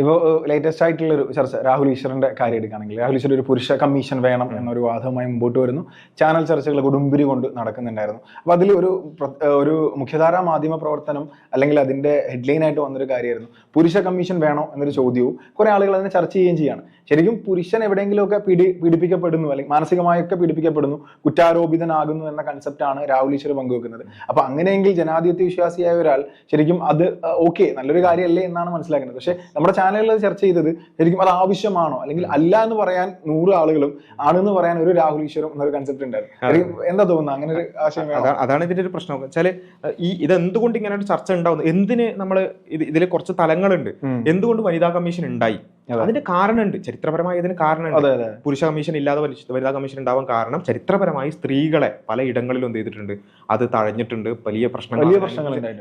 ഇപ്പോൾ ലേറ്റസ്റ്റ് ആയിട്ടുള്ള ഒരു ചർച്ച രാഹുൽ ഈശ്വറിന്റെ കാര്യം എടുക്കുകയാണെങ്കിൽ രാഹുൽ ഈശ്വർ ഒരു പുരുഷ കമ്മീഷൻ വേണം എന്നൊരു വാദവുമായി മുമ്പോട്ട് വരുന്നു. ചാനൽ ചർച്ചകൾ കൊടുമ്പിരി കൊണ്ട് നടക്കുന്നുണ്ടായിരുന്നു. അപ്പോൾ അതിൽ ഒരു ഒരു മുഖ്യധാരാ മാധ്യമ പ്രവർത്തനം അല്ലെങ്കിൽ അതിന്റെ ഹെഡ്ലൈൻ ആയിട്ട് വന്നൊരു കാര്യമായിരുന്നു. പുരുഷ കമ്മീഷൻ വേണോ എന്നൊരു ചോദ്യവും കുറേ ആളുകൾ അതിനെ ചർച്ച ചെയ്യുകയും ചെയ്യാണ്. ശരിക്കും പുരുഷൻ എവിടെയെങ്കിലുമൊക്കെ പിടി പീഡിപ്പിക്കപ്പെടുന്നു അല്ലെങ്കിൽ മാനസികമായൊക്കെ പീഡിപ്പിക്കപ്പെടുന്നു കുറ്റാരോപിതനാകുന്നു എന്ന കൺസെപ്റ്റാണ് രാഹുൽ ഈശ്വർ പങ്കുവെക്കുന്നത്. അപ്പോൾ അങ്ങനെയെങ്കിൽ ജനാധിപത്യ വിശ്വാസിയായ ഒരാൾ ശരിക്കും അത് ഓക്കെ നല്ലൊരു കാര്യമല്ലേ എന്നാണ് മനസ്സിലാക്കുന്നത്. പക്ഷേ നമ്മുടെ ചാനലിൽ ചർച്ച ചെയ്തത് ശരിക്കും അത് ആവശ്യമാണോ? അല്ലെങ്കിൽ അല്ല എന്ന് പറയാൻ നൂറ് ആളുകളും ആണെന്ന് പറയാൻ ഒരു രാഹുൽ ഈശ്വരം എന്നൊരു കൺസെപ്റ്റ് ഉണ്ടായിരുന്നു. എന്താ തോന്നുന്നത്? അങ്ങനെ ഒരു ആശയം അതാണ് ഇതിന്റെ ഒരു പ്രശ്നം. വെച്ചാൽ ഈ ഇത് എന്തുകൊണ്ട് ഇങ്ങനെ ഒരു ചർച്ച ഉണ്ടാവുന്നു? എന്തിന് നമ്മൾ ഇതിൽ കുറച്ച് തലങ്ങളുണ്ട്. എന്തുകൊണ്ട് വനിതാ കമ്മീഷൻ ഉണ്ടായി? അതിന്റെ കാരണമുണ്ട്. ചരിത്രപരമായി ഇതിന് കാരണമുണ്ട്. പുരുഷ കമ്മീഷൻ ഇല്ലാതെ വനിതാ കമ്മീഷൻ ഉണ്ടാവാൻ കാരണം ചരിത്രപരമായി സ്ത്രീകളെ പല ഇടങ്ങളിലും എന്ത് ചെയ്തിട്ടുണ്ട്? അത് തഴഞ്ഞിട്ടുണ്ട്. വലിയ പ്രശ്നങ്ങൾ.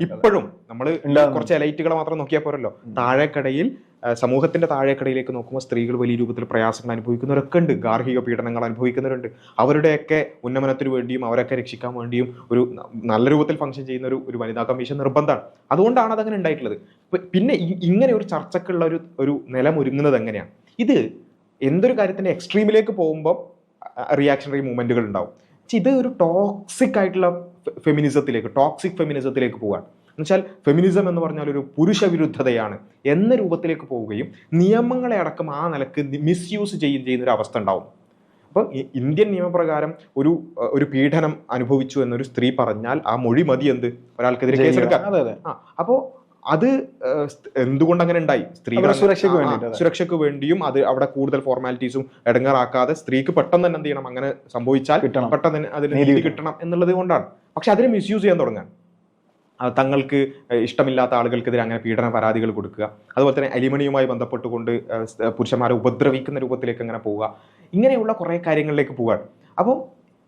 ഇപ്പോഴും നമ്മൾ കുറച്ച് എലൈറ്റുകളെ മാത്രം നോക്കിയാൽ പോരല്ലോ. താഴേക്കടയിൽ ആ, സമൂഹത്തിന്റെ താഴേക്കടയിലേക്ക് നോക്കുമ്പോൾ സ്ത്രീകൾ വലിയ രൂപത്തിൽ പ്രയാസങ്ങൾ അനുഭവിക്കുന്നവരൊക്കെ ഉണ്ട്. ഗാർഹിക പീഡനങ്ങൾ അനുഭവിക്കുന്നവരുണ്ട്. അവരുടെയൊക്കെ ഉന്നമനത്തിന് വേണ്ടിയും അവരൊക്കെ രക്ഷിക്കാൻ വേണ്ടിയും ഒരു നല്ല രൂപത്തിൽ ഫംഗ്ഷൻ ചെയ്യുന്ന ഒരു ഒരു വനിതാ കമ്മീഷൻ നിർബന്ധമാണ്. അതുകൊണ്ടാണ് അതങ്ങനെ ഉണ്ടായിട്ടുള്ളത്. പിന്നെ ഇങ്ങനെ ഒരു ചർച്ചക്കുള്ള ഒരു ഒരു നിലമൊരുങ്ങുന്നത് എങ്ങനെയാണ്? ഇത് എന്തൊരു കാര്യത്തിന്റെ എക്സ്ട്രീമിലേക്ക് പോകുമ്പോൾ റിയാക്ഷണറി മൂവ്മെന്റുകൾ ഉണ്ടാവും. ഇത് ഒരു ടോക്സിക് ആയിട്ടുള്ള ഫെമിനിസത്തിലേക്ക് ടോക്സിക് ഫെമിനിസത്തിലേക്ക് പോവാണ്. എന്നുവെച്ചാൽ ഫെമിനിസം എന്ന് പറഞ്ഞാൽ ഒരു പുരുഷ വിരുദ്ധതയാണ് എന്ന രൂപത്തിലേക്ക് പോവുകയും നിയമങ്ങളെ അടക്കം ആ നിലയ്ക്ക് മിസ്യൂസ് ചെയ്യുകയും ചെയ്യുന്ന ഒരു അവസ്ഥ ഉണ്ടാവും അപ്പോൾ ഇന്ത്യൻ നിയമപ്രകാരം ഒരു ഒരു പീഡനം അനുഭവിച്ചു എന്നൊരു സ്ത്രീ പറഞ്ഞാൽ ആ മൊഴി മതി എന്ത് ഒരാൾക്കെതിരെ കേസെടുക്കാം അതെ അതെ. ആ അപ്പോൾ അത് എന്തുകൊണ്ട് അങ്ങനെ ഉണ്ടായി? സ്ത്രീ സുരക്ഷയ്ക്ക് അതെ. സുരക്ഷയ്ക്ക് വേണ്ടിയും അത് അവിടെ കൂടുതൽ ഫോർമാലിറ്റീസും ഇടങ്ങാറാക്കാതെ സ്ത്രീക്ക് പെട്ടെന്ന് തന്നെ എന്ത് ചെയ്യണം? അങ്ങനെ സംഭവിച്ചാൽ കിട്ടണം. പെട്ടെന്ന് അതിന് നീതി കിട്ടണം. എന്നുള്ളത് കൊണ്ടാണ്. പക്ഷെ അതിനെ മിസ്യൂസ് ചെയ്യാൻ തുടങ്ങാൻ തങ്ങൾക്ക് ഇഷ്ടമില്ലാത്ത ആളുകൾക്കെതിരെ അങ്ങനെ പീഡന പരാതികൾ കൊടുക്കുക. അതുപോലെ തന്നെ അലിമണിയുമായി ബന്ധപ്പെട്ടുകൊണ്ട് പുരുഷന്മാരെ ഉപദ്രവിക്കുന്ന രൂപത്തിലേക്ക് അങ്ങനെ പോവുക. ഇങ്ങനെയുള്ള കുറേ കാര്യങ്ങളിലേക്ക് പോവുകയാണ് അപ്പോൾ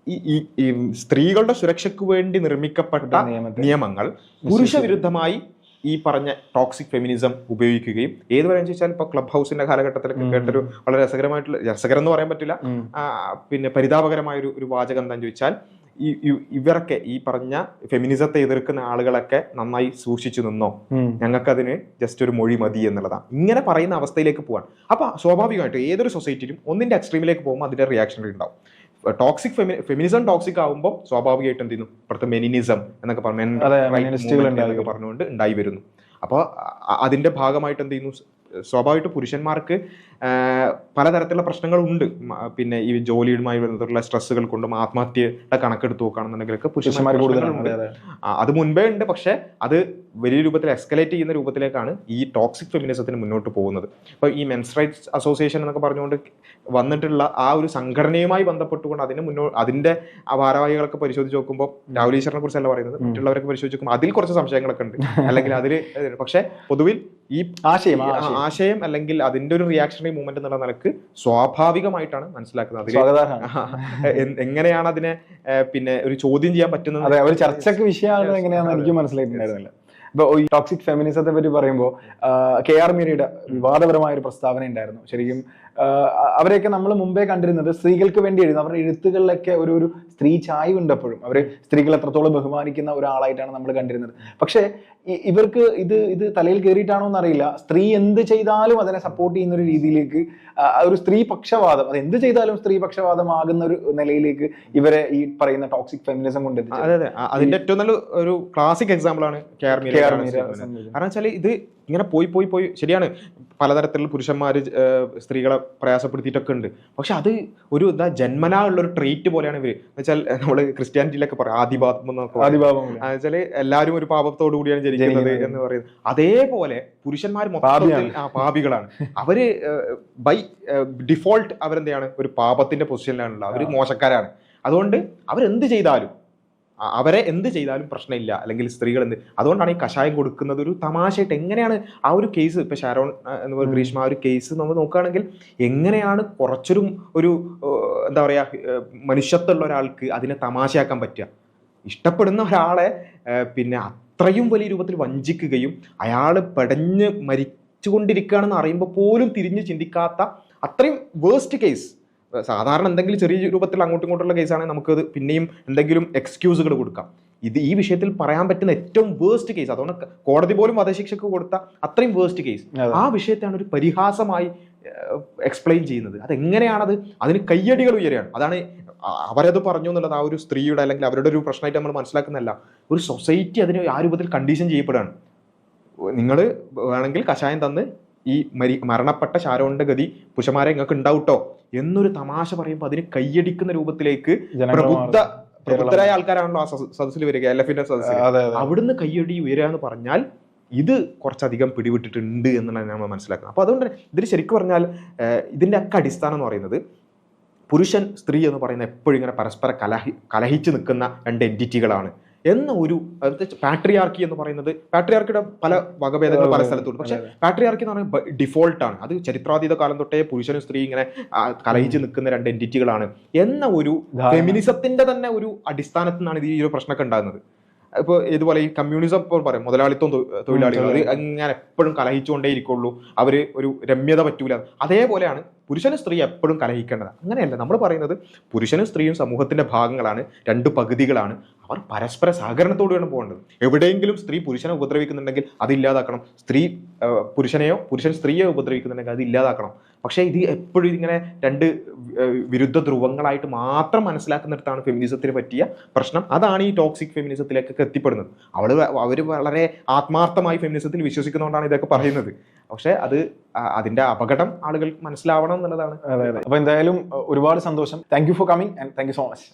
ഈ ഈ- സ്ത്രീകളുടെ സുരക്ഷയ്ക്ക് വേണ്ടി നിർമ്മിക്കപ്പെട്ട നിയമങ്ങൾ പുരുഷ വിരുദ്ധമായി ഈ പറഞ്ഞ ടോക്സിക് ഫെമിനിസം ഉപയോഗിക്കുകയും ഏത് പറയാന്ന് വെച്ചാൽ ഇപ്പൊ ക്ലബ് ഹൗസിന്റെ കാലഘട്ടത്തിലൊക്കെ ഉം. കേട്ടൊരു വളരെ രസകരമായിട്ടുള്ള രസകരം എന്ന് പറയാൻ പറ്റില്ല. പിന്നെ പരിതാപകരമായ ഒരു വാചകം എന്താന്ന് ചോദിച്ചാൽ ഈ ഇവരൊക്കെ ഈ പറഞ്ഞ ഫെമിനിസത്തെ എതിർക്കുന്ന ആളുകളൊക്കെ നന്നായി സൂക്ഷിച്ചു നിന്നോ. ഞങ്ങൾക്കതിന് ജസ്റ്റ് ഒരു മൊഴി മതി എന്നുള്ളതാണ് ഇങ്ങനെ പറയുന്ന അവസ്ഥയിലേക്ക് പോവാൻ അപ്പൊ സ്വാഭാവികമായിട്ടും ഏതൊരു സൊസൈറ്റിയിലും ഒന്നിന്റെ എക്സ്ട്രീമിലേക്ക് പോകുമ്പോൾ അതിന്റെ റിയാക്ഷൻ ഉണ്ടാവും. ടോക്സിക് ഫെമിനിസം ടോക്സിക് ആകുമ്പോൾ സ്വാഭാവികമായിട്ട് എന്ത് ചെയ്യുന്നു? ഇപ്പോഴത്തെ മെനിനിസം എന്നൊക്കെ പറഞ്ഞു പറഞ്ഞുകൊണ്ട് ഉണ്ടായി വരുന്നു. അപ്പോൾ അതിന്റെ ഭാഗമായിട്ട് എന്ത് ചെയ്യുന്നു? സ്വാഭാവികമായിട്ട് പുരുഷന്മാർക്ക് പലതരത്തിലുള്ള പ്രശ്നങ്ങളുണ്ട്. പിന്നെ ഈ ജോലിയുമായി ബന്ധപ്പെട്ടുള്ള സ്ട്രെസ്സുകൾ കൊണ്ടും ആത്മഹത്യയുടെ കണക്കെടുത്ത് നോക്കുകയാണെന്നുണ്ടെങ്കിലൊക്കെ പുരുഷന്മാർ കൂടുതലുണ്ട്. അതെ മുൻപേ ഉണ്ട് പക്ഷേ അത് വലിയ രൂപത്തിൽ എസ്കലേറ്റ് ചെയ്യുന്ന രൂപത്തിലേക്കാണ് ഈ ടോക്സിക് ഫെമിനിസത്തിന് മുന്നോട്ട് പോകുന്നത്. അപ്പോൾ ഈ മെൻസ് റൈറ്റ്സ് അസോസിയേഷൻ എന്നൊക്കെ പറഞ്ഞുകൊണ്ട് വന്നിട്ടുള്ള ആ ഒരു സംഘടനയുമായി ബന്ധപ്പെട്ടുകൊണ്ട് അതിന് മുന്നോ അതിന്റെ ഭാരവാഹികളൊക്കെ പരിശോധിച്ച് നോക്കുമ്പോൾ രാഹുൽ ഈശ്വറിനെ കുറിച്ചല്ല പറയുന്നത് മറ്റുള്ളവരൊക്കെ പരിശോധിച്ച് നോക്കുമ്പോൾ അതിൽ കുറച്ച് സംശയങ്ങളൊക്കെ ഉണ്ട്. അല്ലെങ്കിൽ അതിൽ പക്ഷേ പൊതുവിൽ ഈ ആശയം ആശയം. അല്ലെങ്കിൽ അതിന്റെ ഒരു റിയാക്ഷണറി മൂവ്മെന്റ് എന്നുള്ള നിലയ്ക്ക് സ്വാഭാവികമായിട്ടാണ് മനസ്സിലാക്കുന്നത്. അതിൽ എങ്ങനെയാണ് അതിനെ പിന്നെ ഒരു ചോദ്യം ചെയ്യാൻ പറ്റുന്നത്? അതെ ഒരു ചർച്ചക്ക് വിഷയമാകുന്നത് എങ്ങനെയാണെന്ന് എനിക്ക് മനസ്സിലായിട്ടുണ്ടായിരുന്നില്ല. ഇപ്പൊ ഈ ടോക്സിക് ഫെമിനിസത്തെ പറ്റി പറയുമ്പോൾ കെ ആർ മീരയുടെ വിവാദപരമായ ഒരു പ്രസ്താവന ഉണ്ടായിരുന്നു. ശരിക്കും അവരെയൊക്കെ നമ്മൾ മുമ്പേ കണ്ടിരുന്നത് സ്ത്രീകൾക്ക് വേണ്ടി എഴുതുന്നത് അവരുടെ എഴുത്തുകളിലൊക്കെ ഒരു ഒരു സ്ത്രീ ചായ ഉണ്ടപ്പോഴും അവർ സ്ത്രീകൾ എത്രത്തോളം ബഹുമാനിക്കുന്ന ഒരാളായിട്ടാണ് നമ്മൾ കണ്ടിരുന്നത്. പക്ഷേ ഇവർക്ക് ഇത് ഇത് തലയിൽ കയറിയിട്ടാണോ എന്നറിയില്ല. സ്ത്രീ എന്ത് ചെയ്താലും അതിനെ സപ്പോർട്ട് ചെയ്യുന്ന ഒരു രീതിയിലേക്ക് ഒരു സ്ത്രീ പക്ഷവാദം അത് എന്ത് ചെയ്താലും സ്ത്രീ പക്ഷവാദമാകുന്ന ഒരു നിലയിലേക്ക് ഇവരെ ഈ പറയുന്ന ടോക്സിക് ഫെമിനിസം കൊണ്ട് അതെ അതെ. അതിന്റെ ഏറ്റവും നല്ല ഒരു ക്ലാസിക് എക്സാമ്പിൾ ആണ് കാരണം വെച്ചാൽ ഇത് ഇങ്ങനെ പോയി പോയി പോയി. ശരിയാണ്. പലതരത്തിലുള്ള പുരുഷന്മാർ സ്ത്രീകളെ പ്രയാസപ്പെടുത്തിയിട്ടൊക്കെ ഉണ്ട് പക്ഷെ അത് ഒരു എന്താ ജന്മനാ ഉള്ള ഒരു ട്രീറ്റ് പോലെയാണ് ഇവർ വെച്ചാൽ നമ്മൾ ക്രിസ്ത്യാനിറ്റിയിലൊക്കെ പറയാം ആദിപാപം എന്നൊക്കെ ആദിപാപം ആദിഭാവം വെച്ചാൽ എല്ലാവരും ഒരു പാപത്തോടു കൂടിയാണ് ജനിക്കുന്നത്. എന്ന് പറയുന്നത്. അതേപോലെ പുരുഷന്മാർ മൊത്തം പാപികളാണ്. അവർ ബൈ ഡിഫോൾട്ട് അവരെന്താണ് ഒരു പാപത്തിന്റെ പൊസിഷനിലാണുള്ളത് അവർ മോശക്കാരാണ്. അതുകൊണ്ട് അവരെന്ത് ചെയ്താലും അവരെ എന്ത് ചെയ്താലും പ്രശ്നമില്ല. അല്ലെങ്കിൽ സ്ത്രീകൾ എന്ത് അതുകൊണ്ടാണ് ഈ കഷായം കൊടുക്കുന്നത് ഒരു തമാശയായിട്ട് എങ്ങനെയാണ് ആ ഒരു കേസ് ഇപ്പൊ ഷാരോൺ എന്ന് പറയുന്ന ഗ്രീഷ്മ ആ ഒരു കേസ് നമ്മൾ നോക്കുകയാണെങ്കിൽ എങ്ങനെയാണ് കുറച്ചൊരു ഒരു എന്താ പറയാ മനുഷ്യത്വമുള്ള ഒരാൾക്ക് അതിനെ തമാശയാക്കാൻ പറ്റുക? ഇഷ്ടപ്പെടുന്ന ഒരാളെ പിന്നെ അത്രയും വലിയ രൂപത്തിൽ വഞ്ചിക്കുകയും അയാൾ പെടഞ്ഞ് മരിച്ചുകൊണ്ടിരിക്കുകയാണെന്ന് അറിയുമ്പോൾ പോലും തിരിഞ്ഞ് ചിന്തിക്കാത്ത അത്രയും വേസ്റ്റ് കേസ് സാധാരണ എന്തെങ്കിലും ചെറിയ രൂപത്തിൽ അങ്ങോട്ടും ഇങ്ങോട്ടുള്ള കേസാണെങ്കിൽ നമുക്കത് പിന്നെയും എന്തെങ്കിലും എക്സ്ക്യൂസുകൾ കൊടുക്കാം. ഇത് ഈ വിഷയത്തിൽ പറയാൻ പറ്റുന്ന ഏറ്റവും വേസ്റ്റ് കേസ് അതുകൊണ്ട് കോടതി പോലും വധശിക്ഷക്ക് കൊടുത്ത അത്രയും വേസ്റ്റ് കേസ് ആ വിഷയത്തെയാണ് ഒരു പരിഹാസമായി എക്സ്പ്ലെയിൻ ചെയ്യുന്നത്. അതെങ്ങനെയാണത്? അതിന് കയ്യടികൾ ഉയരുകയാണ്. അതാണ് അവരത് പറഞ്ഞു എന്നുള്ളത് ആ ഒരു സ്ത്രീയുടെ അല്ലെങ്കിൽ അവരുടെ ഒരു പ്രശ്നമായിട്ട് നമ്മൾ മനസ്സിലാക്കുന്നതല്ല. ഒരു സൊസൈറ്റി അതിന് ആ രൂപത്തിൽ കണ്ടീഷൻ ചെയ്യപ്പെടുകയാണ്. നിങ്ങൾ വേണമെങ്കിൽ കഷായം തന്ന് ഈ മരി മരണപ്പെട്ട ഷാരോണിന്റെ ഗതി പുരുഷന്മാരെ നിങ്ങൾക്ക് ഉണ്ടാവട്ടോ? എന്നൊരു തമാശ പറയുമ്പോൾ അതിന് കൈയടിക്കുന്ന രൂപത്തിലേക്ക് പ്രബുദ്ധ പ്രബുദ്ധരായ ആൾക്കാരാണല്ലോ ആ സദസ്സിൽ വരിക എൽ എഫിന്റെ സദസ്സിൽ അവിടുന്ന് കയ്യടി ഉയരുക എന്ന് പറഞ്ഞാൽ ഇത് കുറച്ചധികം പിടിവിട്ടിട്ടുണ്ട് എന്നുള്ളതാണ് നമ്മൾ മനസ്സിലാക്കുന്നത്. അപ്പോൾ അതുകൊണ്ട് തന്നെ ഇതിൽ ശരിക്കും പറഞ്ഞാൽ ഇതിന്റെ ഒക്കെ അടിസ്ഥാനം എന്ന് പറയുന്നത് പുരുഷൻ സ്ത്രീ എന്ന് പറയുന്ന എപ്പോഴും ഇങ്ങനെ പരസ്പര കലഹി കലഹിച്ച് നിൽക്കുന്ന രണ്ട് എന്റിറ്റികളാണ് എന്ന ഒരു പാട്രിയാർക്കി എന്ന് പറയുന്നത് പാട്രിയാർക്കിയുടെ പല വകഭേദങ്ങൾ പല സ്ഥലത്തുണ്ട്. പക്ഷെ പാട്രിയാർക്കി എന്ന് പറയുന്നത് ഡിഫോൾട്ടാണ് ആണ്. അത് ചരിത്രാതീത കാലം തൊട്ടേ പുരുഷനും സ്ത്രീ ഇങ്ങനെ കലയിച്ച് കലഹിച്ച് നിൽക്കുന്ന രണ്ട് എന്റിറ്റികളാണ് എന്ന ഒരു. ഫെമിനിസത്തിന്റെ തന്നെ ഒരു അടിസ്ഥാനത്തിൽ നിന്നാണ് ഇത് ഈ ഒരു പ്രശ്നമൊക്കെ ഉണ്ടാകുന്നത്. ഇപ്പോൾ ഇതുപോലെ ഈ കമ്മ്യൂണിസം ഇപ്പോൾ പറയും മുതലാളിത്തം തൊഴിലാളികൾ അത്. അങ്ങനെ എപ്പോഴും കലഹിച്ചുകൊണ്ടേ ഇരിക്കുള്ളൂ അവർ ഒരു രമ്യത പറ്റൂല. അതേപോലെയാണ് പുരുഷനും സ്ത്രീ എപ്പോഴും കലഹിക്കേണ്ടത് അങ്ങനെയല്ല നമ്മൾ പറയുന്നത് പുരുഷനും സ്ത്രീയും സമൂഹത്തിന്റെ ഭാഗങ്ങളാണ് രണ്ട് പകുതികളാണ്. അവർ പരസ്പര സഹകരണത്തോടെയാണ് പോകേണ്ടത്. എവിടെയെങ്കിലും സ്ത്രീ പുരുഷനെ ഉപദ്രവിക്കുന്നുണ്ടെങ്കിൽ അത് ഇല്ലാതാക്കണം. സ്ത്രീ പുരുഷനെയോ പുരുഷൻ സ്ത്രീയെ ഉപദ്രവിക്കുന്നുണ്ടെങ്കിൽ അത് ഇല്ലാതാക്കണം. പക്ഷേ ഇത് എപ്പോഴും ഇങ്ങനെ രണ്ട് വിരുദ്ധ ധ്രുവങ്ങളായിട്ട് മാത്രം മനസ്സിലാക്കുന്നിടത്താണ് ഫെമിനിസത്തിന് പറ്റിയ പ്രശ്നം. അതാണ് ഈ ടോക്സിക് ഫെമിനിസത്തിലേക്കൊക്കെ എത്തിപ്പെടുന്നത്. അവൾ അവർ വളരെ ആത്മാർത്ഥമായി ഫെമിനിസത്തിൽ വിശ്വസിക്കുന്നതുകൊണ്ടാണ് ഇതൊക്കെ പറയുന്നത്. പക്ഷേ അത് അതിന്റെ അപകടം ആളുകൾ മനസ്സിലാവണം എന്നുള്ളതാണ്. അതെ അതെ. അപ്പൊ എന്തായാലും ഒരുപാട് സന്തോഷം. Thank you for coming and thank you so much